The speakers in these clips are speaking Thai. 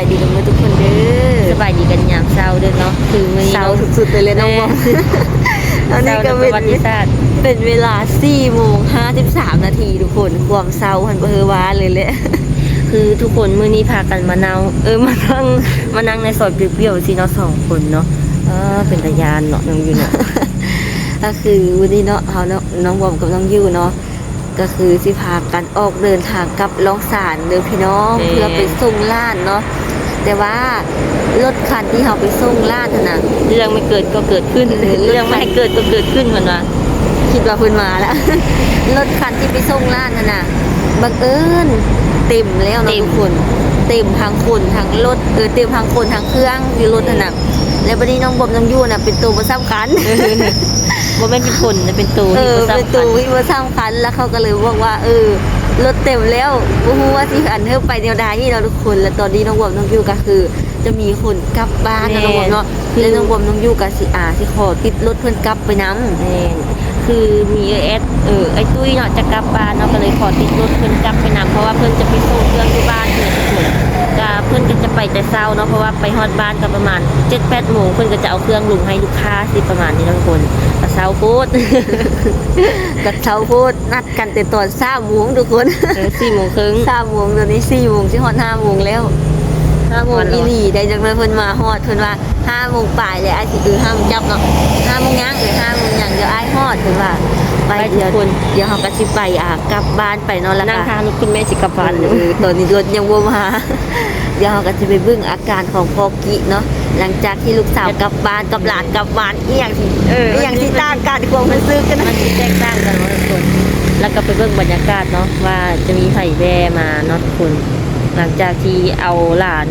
ายดีกันเมื่อทุกคนเด้อสบายดีกันยามเช้าเด้อเนาะคือมื้อนี้เช้าเนาะสุดๆไปเลยน้องบอมอันนี้ก็เช้าเป็ในประวัตินศาสตร์เป็นเวลา4โมง53นาทีทุกคนความเศร้าหันเบอร์ว้าเลยแหละคือทุกคนมื้อนี้พากันมาเนาเออมานั่งมานั่งในซอยเปรี้ยวๆสิเนาะสองคนเนาะเออเป็นตายานเนาะน้องอยู่เนาะก็คือวันนี้เนาะเขาเนาะน้องบอมกับน้องยูเนาะก็คือสิพากันออกเดินทางกลับล่องสารเด้อพี่น้องเอ่อเพื่อไปส่งล้านเนาะ แต่ว่ารถคันที่เขาไปส่งล้านน่ะนะเรื่องไม่เกิดก็เกิดขึ้นเออเรื่องไม่ให้เกิดก็เกิดขึ้นเหมือนว่าคิดว่าเพิ่นมาแล้วรถคันที่ไปส่งล้านน่ะนะบังเอิญเต็มแล้วเนาะทุกคนเต็มทางคนทางรถเออเต็มทางคนทางเครื่องอยู่รถน่ะนะแล้วบัดนี้น้องบอมน้องยูน่ะเป็นตัวบ่สำคัญบ่แม่นเป็นคนนะเป็นตูเอที่อบ่ทราบเป็นตูวิวสร้างคันแล้วเขาก็เลยบอกว่า เออ รถเต็มแล้วบ่ฮู้ว่าสิอันเทิบไปแนวใดนี่เราะทุกคน แล้วตอนนี้น้องบอมน้องยูก็คือ จะมีคนกลับบ้านนะน้องบอมเนาะแล้วน้องบอมน้องยูก็สิอาสิขอติดรถเพิ่นกลับไปนํแม่นคือมีเอสเออไอ้ตุ้ยเนาะจะกลับบ้านเนาะก็เลยขอติดรถเพิ่นกลับไปนำเพราะว่าเพิ่นจะไปส่งเครื่องที่บ้านเพิ่นทุกคนก็เพิ่นก็จะ ไปแต่เช้าเนาะเพราะว่าไปฮอดบ้านก็ประมาณ7-8โมงเพิ่นก็จะเอาเครื่องลงให้ลูกค้าสิประมาณนี้เนาะทุกคนก็เช้าโพดกับเช้าโพดนัดกันแต่ตอน3โมงทุกคนเออ4โมงครึ่ง3โมงตอนนี้4โมงสิฮอด5โมงแล้ว5โมงฮอดแล้วอีหลีได้จังเลยเพิ่นมาฮอดเพิ่นว่า5โมงปลายแล้วอ้ายสิเออ5โมงจับเนาะ5โมงยังเออ5โมงยังเดี๋ยวอ้ายฮอดเพิ่นว่าไปไปทุเดี๋กยวคนเดี๋ยวเขาก็สิไปอ่ากลับบ้านไปเนอนแล้วนั่งก็ทางรถคุณแม่สิกลับบ้านเออตอนนี้รถยังบ่มา เดี๋ยวเราก็จะไปเบิ่งอาการของพ่อกิเนาะหลังจากที่ลูกสาวกลับบ้านกับหลานกลับบ้านอีหยังที่เอออีหยังที่ต่างกันความรู้สึกกันมันนะสิแตกต่างกันเนาะทุกคนแล้วก็ไปเบิ่งบรรยากาศเนาะว่าจะมีไผ่แว่มาเนาะทุกคน หลังจากที่เอาหลาน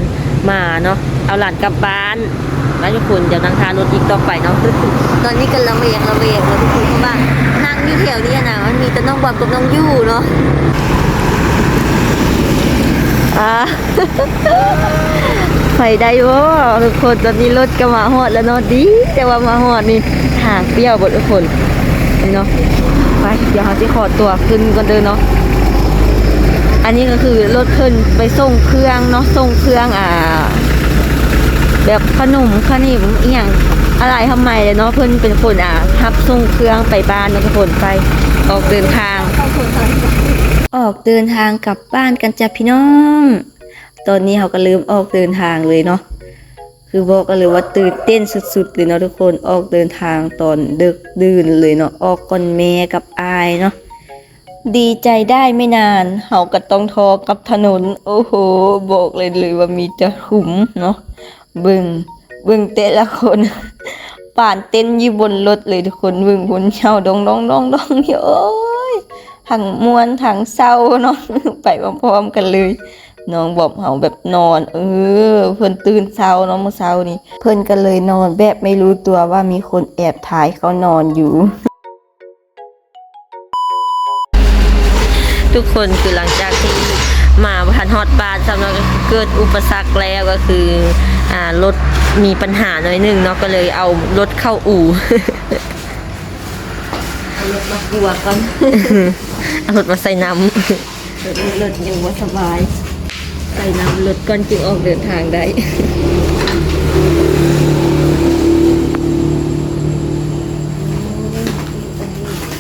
มาเนาะเอาหลานกลับบ้านแล้วทุกคนเดี๋ยวนั่งทานรถอีกต่อไปเนาะตอนนี้กันละเวงละเวงเลยทุกคนเพราะว่านั่งอยู่แถวนี้นะมันมีแต่น้องบอมกับน้องยู่เนาะอ่า ไปได้บ่ทุกคนตอนนี้รถก็มาฮอดแล้วเนาะดี แต่ว่ามาฮอดนี่ทางเปรี้ยวเบดทุกคนเนาะไปเดี๋ยวเราจะขอตัวขึ้นก่อนเด้อเนาะอันนี้ก็คือรถเพิ่นไปส่งเครื่องเนาะส่งเครื่องอ่า แบบขนมขนิมอหย่างอะไรทำไมเลยเนาะเพิ่นเป็นคนอะทับส่งเครื่องไปบ้านเนาะทุกคนไปออกเดินทาง ออกเดินทางกลับบ้านกันจ้ะพี่น้อง ตอนนี้เขาก็เริ่มออกเดินทางเลยเนาะ คือบอกกันเลยว่าตื่นเต้นสุดๆเลยเนาะทุกคน ออกเดินทางตอนดึกดื่นเลยเนาะ ออกก่อนแม่กับอายเนาะ ดีใจได้ไม่นานเฮาก็ต้องทอกับถนน โอ้โห บอกเลยเลยว่ามีแต่ขุมเนาะ บึงบึงแต่ละคนป่านเต้นอยู่บนรถเลยทุกคนบึงบนเช่าดองดองดองดองนี่โอ้ย ทั้งมวนทั้งเศร้าเนาะไปพร้อมๆกันเลยน้องบอกเฮาแบบนอน เออ เพิ่นตื่นเช้าเนาะเมื่อเช้านี้เพิ่นก็เลยนอนแบบไม่รู้ตัวว่ามีคนแอบถ่ายเขานอนอยู่ ทุกคนคือหลังจากที่มาพันฮอดบานสำหรับเกิดอุปสรรคแล้วก็คืออ่ารถมีปัญหาหน่อยหนึงเนาะก็เลยเอารถเข้าอู่ ถมากลัวก่อนเอารถมาใส่น้ำรถยังว่าสบาย ใส่น้ำรถก่อนจึงออกเดินทางได้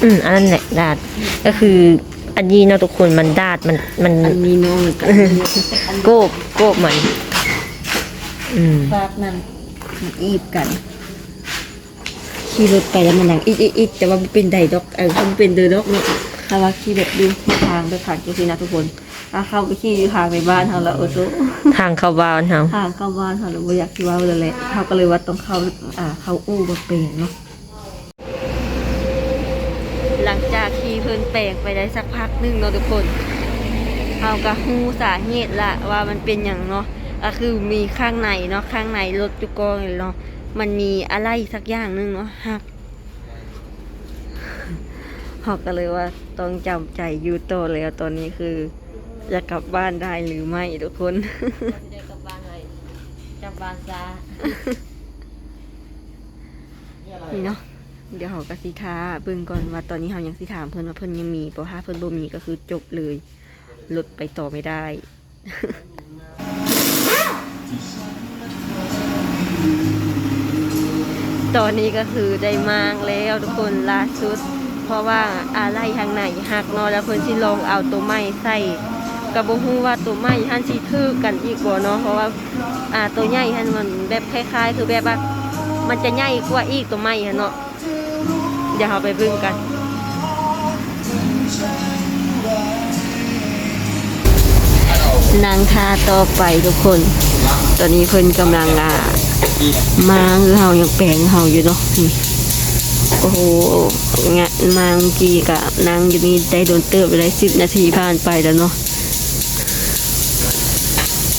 อืมอันนั้นแหละดาดก็คืออันนี้เนาะทุกคนมันดาดมันมันอันนี้น้องกันโกบโกบมันอืมฟากนั่นมันอีบกัน ขี่รถไปแล้วมันหนังอีกอีกอีกแต่ว่ามันเป็นไดดอกเออมันเป็นเดอดอกเนาะถ้าว่าขี่แบบดูทางไปผ่านจริงๆนะทุกคนถ้าเข้าไปขี่ทางในบ้านเขาแล้วโอ้โหทางเข้าบ้านเฮาทางเข้าบ้านเขาเราไม่อยากคิดว่าเลยแหละเขาก็เลยว่าต้องเข้าอ่าเข้าอู้มาเปลงเนาะหลังจากขี่เพิ่นแปลงไปได้สักพักหนึงเนาะทุกคนเขาก็ฮู้สาเหตุละว่ามันเป็นอย่างเนาะก็คือมีข้างในเนาะข้างในรถจุกองเนาะ มันมีอะไรสักอย่างหนึงเนาะหักเขาก็เลยว่าต้องจำใจอยู่ต่อแล้วตอนนี้คือจะกลับบ้านได้หรือไม่ทุกคนเดี๋ยวกลับบ้านเลยกลับบ้านซะนี่เนาะเดี๋ยวเขาก็สิทาเบิ่งก่อนว่าตอนนี้เขายังสิถามเพิ่นว่าเพิ่นยังมีเพราะถ้าเพิ่นบ่มีก็คือจบเลยหลุดไปต่อไม่ได้ ตอนนี้ก็คือได้มางแล้วทุกคนล่าสุด เพราะว่าอะไรทางไหนหักนาะแล้วเพิ่นสิลองเอาตัวไม้ใส่ก็บ่ฮู้ว่าตัวไม้หันสิถือกันอีกบ่เนาะเพราะว่าอ่าตัวใหญ่หันมันแบบคล้ายๆ คือแบบว่ามันจะใหญ่กว่าอีกตัวไม้หันเนาะเดี๋ยวเราไปเบิ่งกันนางทาต่อไปทุกคน ตอนนี้เพิ่นกำลังอ่า มาคือเฮายังแปลงเฮาอยู่เนาะนี่โอ้โหงะมาเมื่อกี้กับนางอยู่นี่ได้โดนเติบไปได้สิบนาทีผ่านไปแล้วเนาะ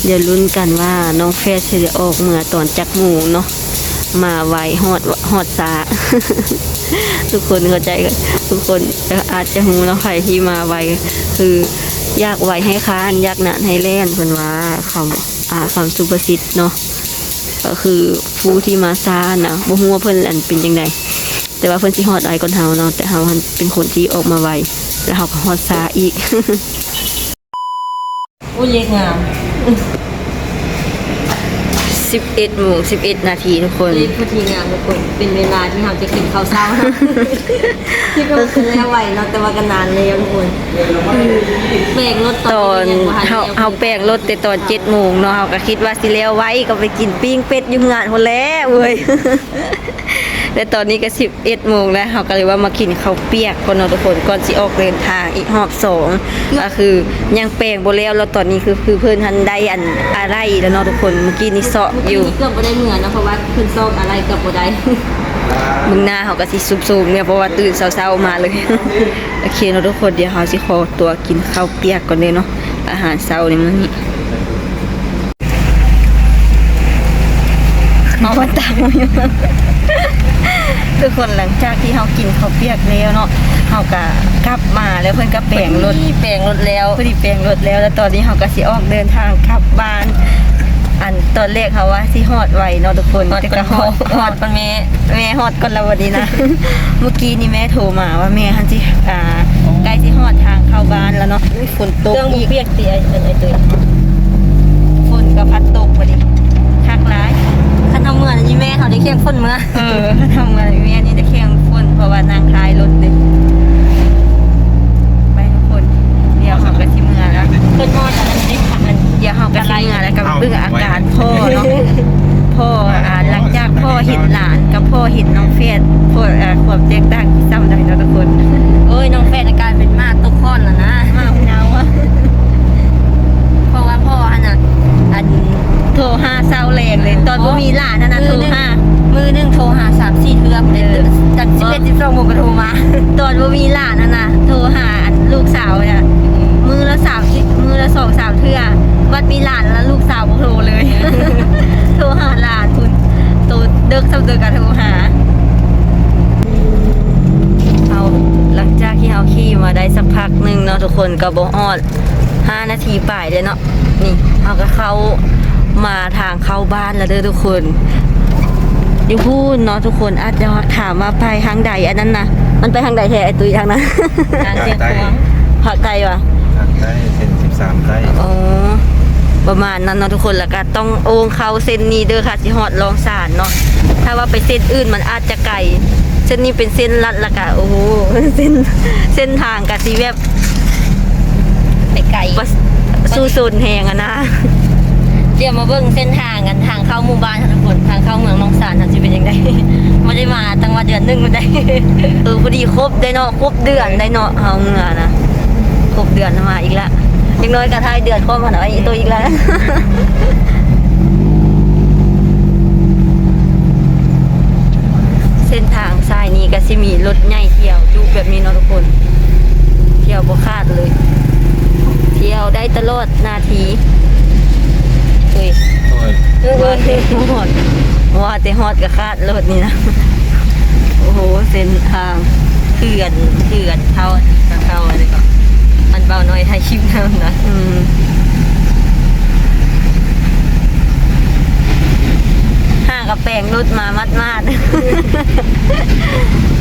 เดี๋ยวลุ้นกันว่าน้องแฟชจะออกเมื่อตอนจักหมูเนาะมาไวฮอดฮอดซาทุกคนเข้าใจกันทุกคนอาจจะหูเนาะใครที่มาไวคืออยากไวให้ค้านอยากหนานให้แล่นเพิ่นว่าคำอาคำสุภาษิตเนาะ ก็คือผู้ที่มาซานะบ่ฮู้ว่าเพิ่นอันเป็นยังไงแต่ว่าเพิ่นสิฮอดไวก่อนเฮาเนาะแต่เฮาเป็นคนที่ออกมาไวแล้วเฮาก็ฮอดซาอีกอุ้ยเล็กงาม 11โมง11 นาทีทุกคนเล็กพอดีงามทุกคนเป็นเวลาที่เราจะกินข้าวเช้านะที่ก็คือแล้วไหวเนาะแต่ว่ากันนานแล้วทุกคนเบรกรถตอนยังบ่ทันเฮาแล้วเฮาแปลงรถแต่ตอน7โมงเนาะเฮาก็คิดว่าสิแล้วไว้ก็ไปกินปิ้งเป็ดอยู่งานพุ่นแล้วเว้ยแต่ตอนนี้ก็11โมงแล้วเฮาก็เลยว่ามากินข้าวเปียกก่อนเนาะทุกคนก่อนสิออกเดินทางอีกรอบสองก็คือยังแปลงบ่แล้วแล้วตอนนี้คือคือเพิ่นทันได้อันอะไรแล้วเนาะทุกคนเมื่อกี้นี่เซาะอยู่เกือบบ่ได้เหมือนนะเพราะว่าขึ้นซอกอะไรเกือบบ่ได้มึงหน้าเขาก็สิซุบๆเนี่ยเพราะว่าตื่นเช้าๆมาเลยโอเคเนาะทุกคนเดี๋ยวเขาสิขอตัวกินข้าวเปียกก่อนเลยเนาะอาหารเช้าในมื้อนี้เอามาตามอยู่ ทุกคนหลังจากที่เขากินข้าวเปียกแล้วเนาะเขาก็กลับมาแล้วเพิ่นก็แปลงรถแปลงรถแล้วพอดีแปลงรถแล้ว แล้วตอนนี้เขาก็สิออกเดินทางกลับบ้าน อันตอนแรกเขาว่าสิฮอดไวเนาะทุกคนฮอดแต่ก่ก็อนฮอดฮอดก่อนแม่แม่ฮอดก่อนแล้ววันนี้นะ เมื่อกี้นี่แม่โทรมาว่าแม่ฮันสิอ่าใกล้สิฮอดทางเข้าบ้านแล้วเนาะอุ๊ยฝนตกเครื่องอีกเปียกเตียไอ้ตุ้ยฝนก็พัดตกพอดีคักร้ายคัน เอาเมื่อนี่แม่เขาได้เคียงคนเมื่อเออทำงานแม่นี่จะแข่งฝนเพราะว่านางท้ายรถเล หนึงเนาะทุกคนก็บ่ฮอดห้านาทีป่ายเลยเนาะนี่เฮาก็เข้ามาทางเข้าบ้านแล้วเด้อทุกคนอยู่พูดเนาะทุกคนอาจจะถามว่าไปทางใดอันนั้นนะมันไปทางใดแท้ไอตุยทางนั้นทางเชียงควงภาคใต้วะทางใต้เส้นสิบสามใต้อ๋อประมาณนั้นเนาะทุกคนแล้วก็ต้องโองเข้าเส้นนี้เด้อค่ะสิฮอดลองสารเนาะถ้าว่าไปเส้นอื่นมันอาจจะไกลเส้นนี้เป็นเส้นลัดละกะโอ้โหเส้นเส้นทางกะสิแบบ ไปไกลบ่สู้โซนแหงอะนะเดี๋ยวมาเบิ่งเส้นทางกันทางเข้าหมู่บ้านค่ะทุกคนทางเข้าเมืองหนองสานจะเป็นยังไงไม่ได้มาตั้งว่าเดือนหนึงมันได้เออพอดีครบได้เนาะครบเดือนได้เนาะเฮาเมื่อนะครบเดือนมาอีกละอย่างน้อยก็ท้ายเดือนครบมาหน่อยตัวอีกแล้ว เส้นทางซ้ายนี้ก็สิมีรถใหญ่เที่ยวอยู่แบบนี้เนาะทุกคน เที่ยวบ่คาดเลย เที่ยวได้ตลอดนาทีเฮ้ยโอ้ยว่าแต่ฮอดว่าแต่ฮอดก็คาดรถนี่นะ โอ้โหเส้นทางเขื่อนเขื่อนเข้าเข้าอะไรก็อันเบาน้อยไทยชิมน้ำนะอืมห้างกับแปลงรถมามัดมาด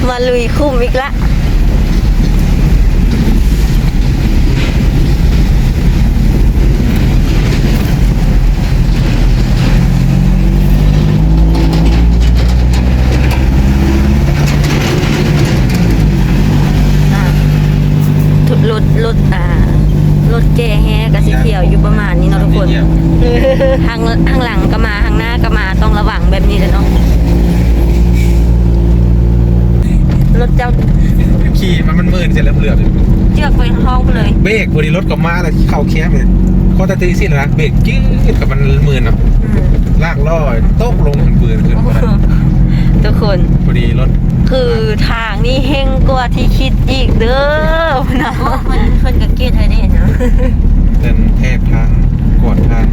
มาลุยคุ้มอีกละ แก่แฮก็สิ เขียวอยู่ประมาณนี้เนาะทุกคนเยี่ยมทางทางหลังก็มาทางหน้าก็มาต้องระวังแบบนี้เลยเนาะรถเจ้าขี่มันมันมืนเสร็จแล้วเหลือบเชือกไปห้องไปเลย เบรกพอดีรถก็มาแล้วเข้าแคบเลยข้อตัดตีสินะเบรกจืดกับมันมืนเนาะอืมลากล่อตกลงถึงปืนขึ้นโอ้มาโหทุกคนพอดีรถคือทางนี่เฮงกว่าที่คิดอีกเด้อนะมันเพิ่นกับเกียรติให้ได้เนาะ เดินแทบทางกอดทาง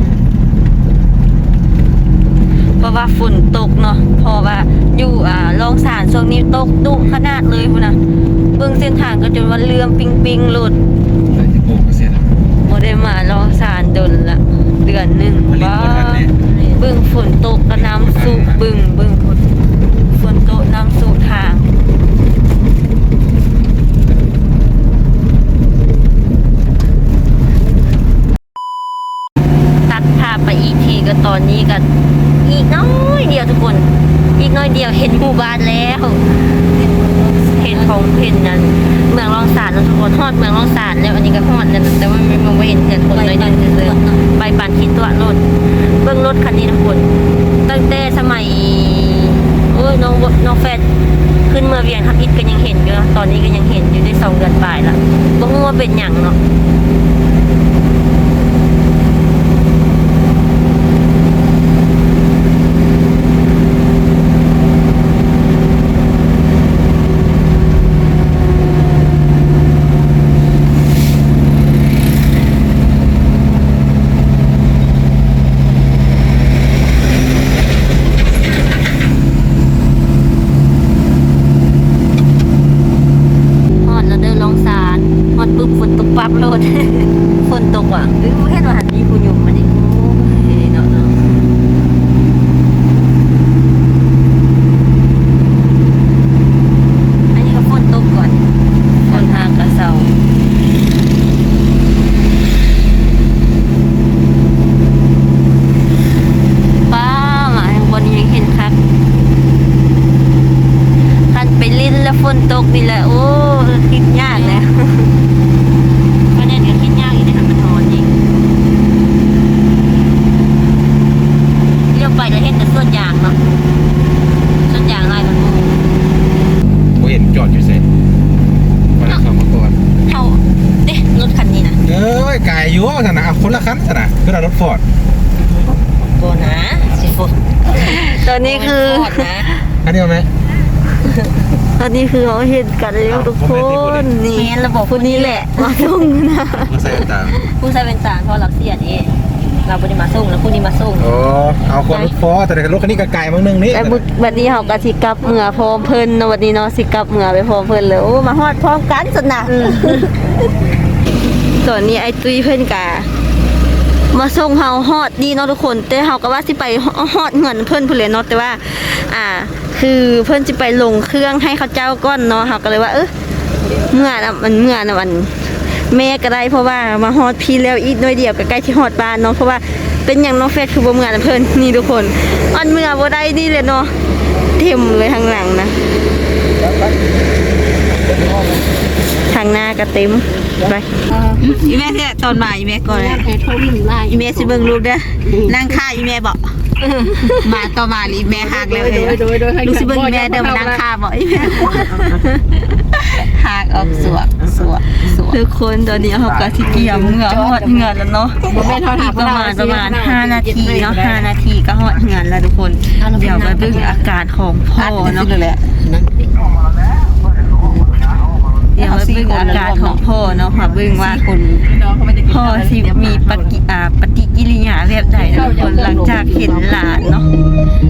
เพราะว่าฝนตกเนาะเพราะว่าอยู่อ่าลองสารช่วงนี้ตกดุขนาดเลยพุ่นนะเบิ่งเส้นทางก็จนว่าเลื่อมปิงปิงหลุดอะไรที่โบกเสียแล้วบ่ได้มาลองสารดนละเดือนหนึ่งผลิตบ้าบ่ทันเนี่ยบึ้งฝนตกก็น้ำสูบบึ้งบึ้งฝนฝนตกน้ำสูบทาง ตัดภาพไปอีกทีก็ต อนนี้ก็อีกน้อยเดียวทุกคน อีกน้อยเดียวเห็นหมู่บ้านแล้ว เห็นของเห็นนั้น เมืองรองสารแล้วทุกคนฮอดเมืองรองสารแล้วอันนี้ก็ฮอดแล้วนะแต่ว่าไม่มองไม่เห็นเห็นคนเลยนึงเลยใบปานคิดตัวรถเบื้องรถคันนี้ทุกคน ตั้งแต่สมัยโอ้ยน้องน้องแฟดขึ้นเมื่อเวียนทับอิฐก็ยังเห็นอยู่นะตอนนี้ก็ยังเห็นอยู่ได้สองเดือนปลายละบ่ฮู้ว่าเป็นหยังเนาะ ฮอดแล้วเดินลงสารฮอดปุ๊บฝ นตกปั๊บโลด ฝนตกว่ะเอ้ยเห็นว่าหันมีคุณอยู่มาดิโอ้ยเนาะเนาะอันนี้ก็ฝนตกก่อนฝนทางกระเซาป้ามาทางบนยังเห็นคัก คันไปลิ้นแล้วฝนตกนี่แหละ โอ้คิดยากเลย ประเด็นก็คิดยากอีกนะคะมันนอนจริงเลี้ยวไปแล้วเห็นแต่ส่วนยางเนาะส่วนยางลายมันมู โบเห็นจอดอยู่เสร็จวันนั้นเขามาก่อน เขาเอ๊ะรถคันนี้นะ เอ้ยกายอยู่ส นะเอาคนละคันสนะคือเรารถฟอร์ดโบนะสิโฟตอนนี้คืออันเดียวไหมตอนนี้คือเขาเห็นกันแล้วทุกคนนี่แมนระบบคนนี้แหละมาส่งนะมาใส่ตามผู้ใช้เป็นตาเพราะเราเสียเองเราไม่ได้มาส่งแล้วผู้นี้มาส่งโอ้เอาคนรถฟอร์ดแต่รถคันนี้ก็ไกลมั้งนึงนี่แต่บุบัดนี้เขาก็สิกลับเมื่อพร้อมเพิ่นเนาะวันนี้เนาะสิกลับเมื่อไปพร้อมเพิ่นเลยโอ้มาฮอดพร้อมกันสนะตอนนี้ไอ้ตุ้ยเพิ่นกะ มาส่งเฮาฮอดดีเนาะทุกคน แต่เฮาก็ว่าสิไปฮอดเงินเพิ่อนพุ่นเลยเนาะแต่ว่า อ่า คือเพิ่อนสิไปลงเครื่องให้เขาเจ้าก่อนเนาะเฮาก็เลยว่าเออเมื่อน่ะมันเมื่อน่ะมันแม่ก็ได้เพราะว่ามาฮอดพี่แล้วอีกหน้อยเดียวก็ใกล้ที่ฮอดบ้านเนาะเพราะว่าเป็นอย่างน้องเฟสคือบ่เมื่อนะเพิ่อนนี่ทุกคนอันเมื่อบ่ได้นี่เลยเนาะเต็มเลยทางหลังนะ ทางหน้าก็เต็มไปอีแม่เนี่ยตอนบ่ายอีแม่ก่อนเลยแพ้โทรวิ่งไล่อีแม่สิเบิ่งลูกเด้อนั่งค่าอีแม่บอกมาต่อมาอีแม่หักแล้วเอ้ยลูกสิเบิ่งอีแม่เดินมานั่งค่าบอกอีแม่หักออกสวกสวกสวกทุกคนตอนนี้เขาก็สิเกี่ยมเหงื่อหอดเหงื่อแล้วเนาะอีกประมาณประมาณ5นาทีเนาะ5นาทีก็หอดเงินแล้วทุกคนเดี๋ยวไปเบิ่งอาการของพ่อเนาะ เดี๋ยวไปเบิ่งอาการของพ่อเนาะค่ะเบิ่งว่าพ่อสิมีปฏิอ่าปฏิกิริยาแบบใดนะทุกคนหลังจากเห็นหลานเนาะ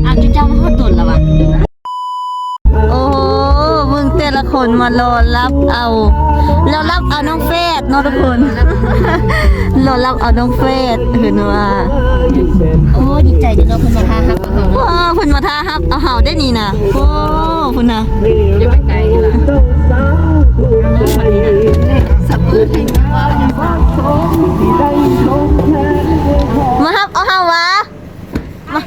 อ้าวจุเจ้ามาฮอดตนแล้ววะโอ้เบิ่งแต่ละคนมารอรับเอาแล้วรับเอาน้องเฟสเนาะทุกคนรอรับเอาน้องเฟสเห็นว่าโอ้ดีใจเดี๋ยวเราเพิ่นมาพาครับเขาว้าเพิ่นมาท่าฮับเอาเห่าได้นี่นะโอ้พุ่นนะจะไปไกลดีล่ะ มาฮับเอาเห่าวะมา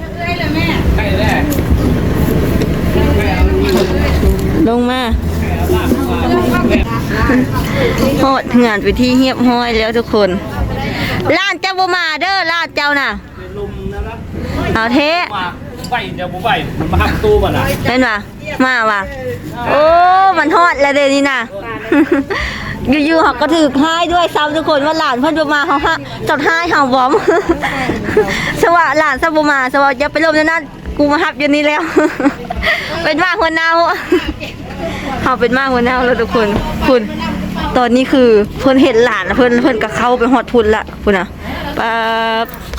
ลงมาโหดงานไปที่เฮียบห้อยแล้วทุกคนบ่มาเด้อลาดเจ้าน่ะลุมนะนะเอาเทมาไปเดี๋ยวผมไปมันมาหักตู้มันอะเห็นป่ะมาว่ะโอ้ มันฮอดแล้วเดี๋ยวนี้น่ะ อยู่ๆเขาก็ถือให้ด้วยซ้ำทุกคนว่าหลานเพิ่นบมาเขาฮะจดให้เฮาบอมสว่าหลานซะบ่มาสว่าอย่าไปลมนนั้นกูมาฮับอยู่นี่แล้ว เป็นมากหัวเน่าเขาเป็นมากหัวเน่าแล้วทุกคนคุณตอนนี้คือเพิ่นเห็นหลานเพิ่นเพิ่นก็เขาไปฮอดพุนละคุณน่ะป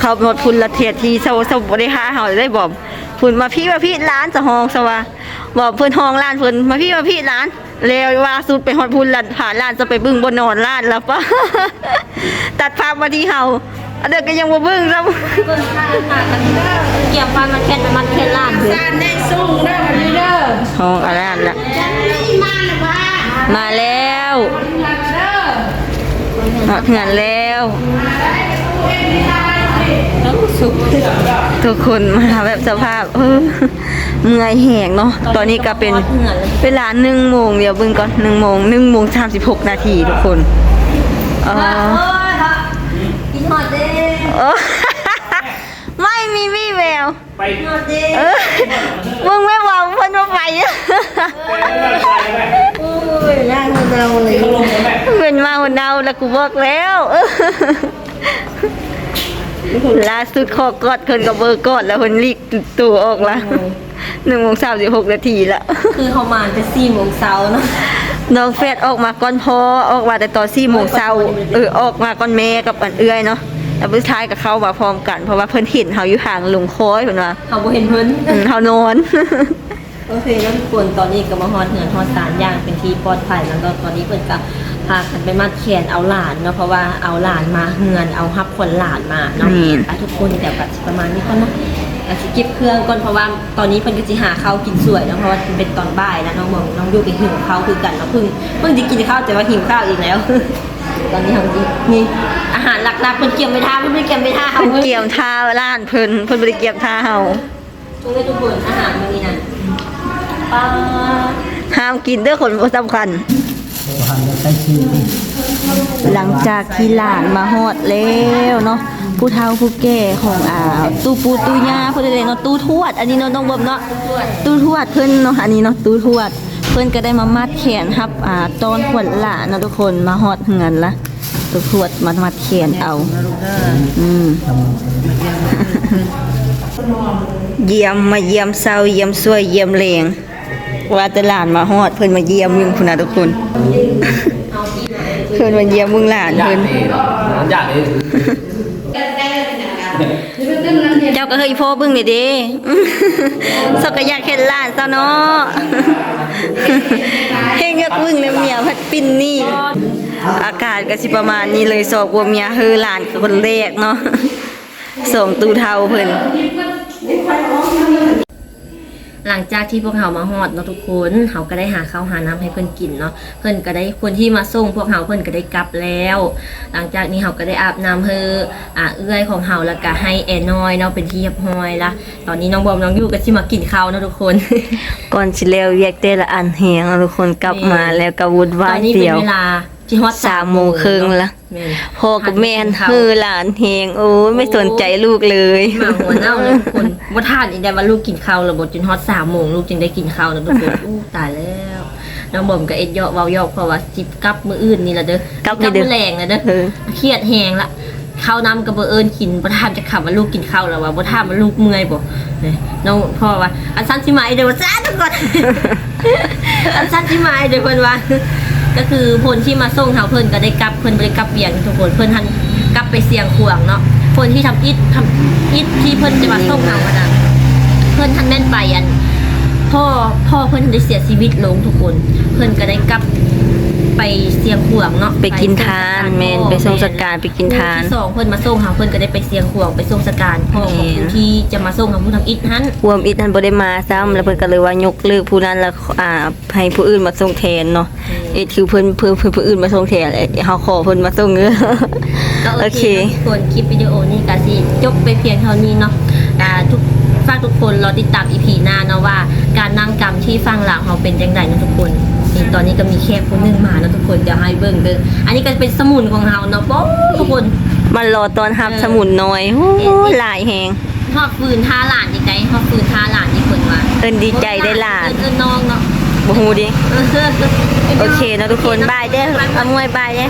เขาไปฮอดพุนละเทียทีเซาเซาบ่ได้หาเฮาได้บอมพุ่นมาพี่มาพี่ร้านจะห้องซะว่าบอกเพิ่นห้องร้านเพิ่นมาพี่มาพี่ร้าน แล้วว่าสุดไปฮอดพุ่นละผ่านร้านจะไปบึ้งบ่นอนร้านแล้วปะตัดภาพมาที่เฮาอันเด็กก็ยังบ่บึ้งซ้ำเบิ่งข้างหน้ากันเกี่ยวฟันมันแค่นมันแค่ล้านเด้อห้องอะไรนั่นละมาแล้วมาถึงงานแล้ว ทุกคนมาแบบสภาพเออเมื่อยแหงเนาะตอนนี้ก็เป็นเวลาหนึ่งโมงเดี๋ยวเบึงก่อนหนึ่งโมงหนึ่งโมงสามสิบหกนาทีทุกคนเออกินฮอดเด้เออไม่มีวี่แววไปฮอดเด้เออมึงไม่บอกเพิ่นว่าไปอะโอ้ยย่างเราเลยเป็นมาหัวเนาแล้วกูบอกแล้วเออ ล่าสุดขอกอดเพิ่นกับเบอร์กอดแล้วเพิ่นลีกตัวออกละหนึ่งโมงสามสิบหกนาทีละคือเขามาแต่4โมงเช้าเนาะน้องเฟดออกมาก่อนพอออกมาแต่ตอนสี่โมงเช้าเออออกมาก่อนแม่กับอันเอื้อยเนาะแล้วสุดท้ายกับเขามาพร้อมกันเพราะว่าเพิ่นเห็นเฮาอยู่ห่างลงคอยเพิ่นว่าเขาบ่เห็นเพิ่นอืมเฮานอน โอเคแล้วทุกคนตอนนี้ก็มาฮอดเหือนฮอดศาลอย่างเป็นที่ปลอดภัยแล้วก็ตอนนี้เพิ่นก็พากันไปมัดแขนเอาหลานเนาะเพราะว่าเอาหลานมาเหือนเอาฮับคนหลานมาเนาะนี่ไปทุกคนเดี๋ยวก็สิประมาณนี้ก่อนเนาะก็สิเก็บเครื่องก่อนเพราะว่าตอนนี้เพิ่นก็สิหาข้าวกินสวยเนาะเพราะว่าเป็นตอนบ่ายแล้วน้องมองน้องอยู่กับหิวข้าวคือกันเนาะเพิ่งเพิ่งสิกินข้าวแต่ว่าหิวข้าวอีกแล้ว ตอนนี้ทำจริงนี่อาหารหลักๆเพิ่นเกี่ยมไปท่าเพิ่นไม่เกี่ยมไปท่าเพิ่นเกี่ยมท่าล้านเพิ่นเพิ่นบ่ได้เกี่ยมท่าเฮาตรงนี้ทุกคนอาหารมื้อนี้นะ ปลาห้ามกินเด้อคนสำคัญ หลังจากที่หลานมาฮอดแล้วเนาะผู้เฒ่าผู้แก่ของอ่าตู้ปูตู้ย่าเพิ่นได้เนาะตู้ทวด อันนี้เนาะน้องเบิ่มเนาะตู้ทวดเพิ่นเนาะอันนี้เนาะตู้ทวด เพิ่นก็ได้มามัดแขนรับอ่าตอนขวัญหลานเนาะทุกคนมาฮอดเฮือนละตู้ทวดมามัดแขนเอาอืมเยี่ยมมาเยี่ยมเศร้าเยี่ยมสวยเยี่ยมแรง ว่าแต่หลานมาฮอดเพิ่นมาเยี่ยมมึงพุ่นน่ะทุกคน เพิ่นมาเยี่ยมมึงหลานเพิ่นอยากเลยเจ้าก็เฮยพ่อเบิ่งนี่เด้สกยากเห็นหลานซะเนาะเฮงอยากบิ่งแล้วเมียพัดปิ้นนี่ อากาศก็สิประมาณนี้เลยสอบกว่าเมียเฮอหลานคนแรกเนาะส่งตูเทาเพิ่น หลังจากที่พวกเรามาฮอดเนาะทุกคนเขาก็ได้หาข้าวหาน้ำให้เพิ่นกินเนาะเพิ่นก็ได้คนที่มาส่งพวกเราเพิ่นก็ได้กลับแล้ว หลังจากนี้เขาก็ได้อาบน้ำเฮออ่าเอื้อยของเขาแล้วก็ให้แอน้อยเนาะเป็นที่เรียบร้อยละตอนนี้น้องบอมน้องอยู่ก็สิมากินข้าวเนาะทุกคน ก่อนสิแล้วเรียกแต่ละอันแหงทุกคนกลับมาแล้วก็วุ่นตวาอยนนี้เป็เดีนยวเวลา ที่ฮอดสามโมงครึ่งละแม่นพ่อกับแม่นฮือหลานเฮงโอ้ยไม่สนใจลูกเลยหมาหัวเน่าเลยทุกคนบ่ทานอีกได้ว่าลูกกินข้าวแล้วบ่จนฮอดสามโมงลูกจึงได้กินข้าวนะทุกคนอู้ตายแล้วน้องบอมก็เอ็ดเยาะเว้าเยาะเพราะว่าสิกลับมื้ออื่นนี่ล่ะเด้อกลับกลับมื้อเด้อมื้อแรงนะเด้อเออเครียดแหงละข้าวน้ำกับเบอร์เอิญกินบ่ทามจะขับว่าลูกกินข้าวแล้วว่าบ่ทามว่าลูกเมื่อยบ่เนี่ยน้องพ่อว่าอันซันสิมาไอเดี๋ยวว่าซ่าทุกคนอันซันสิมาไอเดี๋ยวเพิ่นว่า ก็คือพนที่มาส่งเฮาเพิ่นก็ได้กลับเพิ่นบ่ได้กลับเบียงทุกคนเพิ่นทันกลับไปเสียงขวางเนาะคนที่ทำอิฐทำอิฐที่เพิ่นจะมาส่งเฮาอะนะเพิ่นทันแม่นไปอันพ่อพ่อเพิ่นได้เสียชีวิตลงทุกคน เพิ่นก็ได้กลับ ไปเสียงขวางเนาะไปกินทานแม่นไปส่งสการไปกินทานผู้ที่สองเพิ่นมาส่งเฮาเพิ่นก็ได้ไปเสียงขวางไปส่งสการพ่อของผู้ที่จะมาส่งเฮาผู้ทำอิฐนั้นรวมอีกนั้นบ่ได้มาซ้ำแล้วเพิ่นก็เลยว่ายกเลิกผู้นั้นแล้วอ่าให้ผู้อื่นมาส่งแทนเนาะเอ็ดคือเพิ่นเพิ่นเพิ่นผู้อื่นมาส่งแทนเอ้ยเฮาขอเพิ่นมาส่งเด้อก็โอโอเคเคทุกคนคลิปวิดีโอนี้ก็สิจบไปเพียงเท่านี้เนาะอ่าทุกฝากทุกคนรอติดตามอีพีหน้าเนาะว่า การนั่งกรรมที่ฟังหลังเราเป็นจังไดนะทุกคน นี่ตอนนี้ก็มีแค่คนหนึงมาเนาะทุกคนเดี๋ยวให้เบิ่งเด้ออันนี้ก็เป็นสมุนของเราเนาะโป๊ะทุกคน มันรอตอนรับสมุนน้อยโอ้หลายแหงฮอดฟืนท่าหลานยังไงฮอดฟืนท่าหลานนี่เพิ่นว่าเอิ้นดีใจได้หลานเอิ้นน้องเนาะบ่ฮู้ดิเออโอเคเนาะทุกคนบายเด้ออามวยบายเด้อ